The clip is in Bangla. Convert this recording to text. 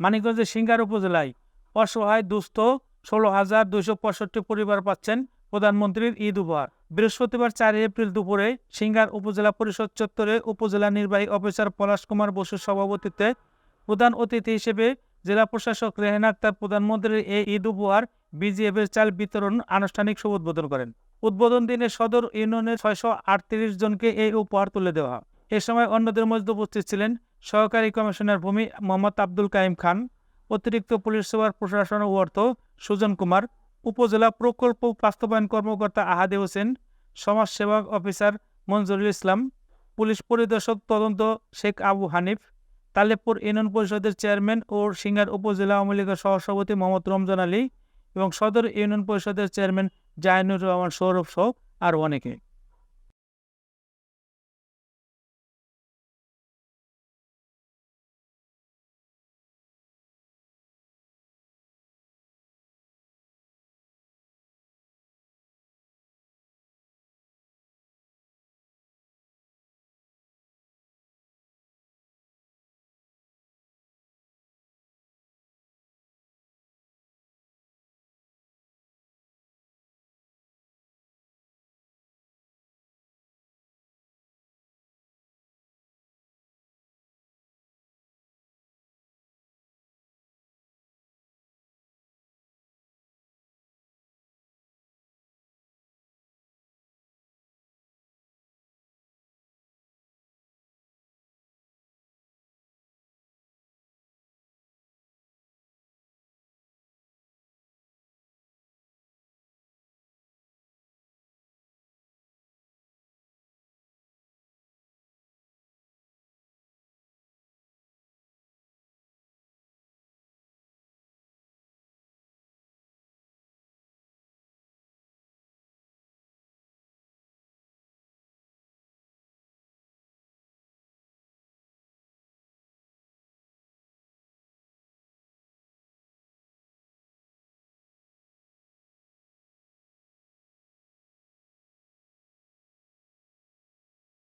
মানিকগঞ্জের সিঙ্গার উপজেলায় অসহায় দুস্থ ষোলো হাজার দুইশো পঁয়ষট্টি পরিবার পাচ্ছেন প্রধানমন্ত্রীর ঈদ উপহার। বৃহস্পতিবার চার এপ্রিল দুপুরে সিঙ্গার উপজেলা পরিষদ চত্বরে উপজেলা নির্বাহী অফিসার পলাশ কুমার বসুর সভাপতিত্বে প্রধান অতিথি হিসেবে জেলা প্রশাসক রেহেন আক্তার প্রধানমন্ত্রীর এই ঈদ উপহার বিজিএফ এর চাল বিতরণ আনুষ্ঠানিক শুভ উদ্বোধন করেন। উদ্বোধন দিনে সদর ইউনিয়নের ছয়শো আটত্রিশ জনকে এই উপহার তুলে দেওয়া এ সময় অন্যদের মধ্যে উপস্থিত ছিলেন সহকারী কমিশনার ভূমি মোহাম্মদ আব্দুল কাইম খান, অতিরিক্ত পুলিশ সেবার প্রশাসন ও অর্থ সুজন কুমার, উপজেলা প্রকল্প বাস্তবায়ন কর্মকর্তা আহাদে হোসেন সমাজসেবা অফিসার মঞ্জুরুল ইসলাম, পুলিশ পরিদর্শক তদন্ত শেখ আবু হানিফ, তালেবপুর ইউনিয়ন পরিষদের চেয়ারম্যান ও সিঙ্গার উপজেলা আওয়ামী লীগের সহসভাপতি মোহাম্মদ রমজান আলী এবং সদর ইউনিয়ন পরিষদের চেয়ারম্যান জাহিনুর রহমান সৌরভ সহ আরও অনেকে।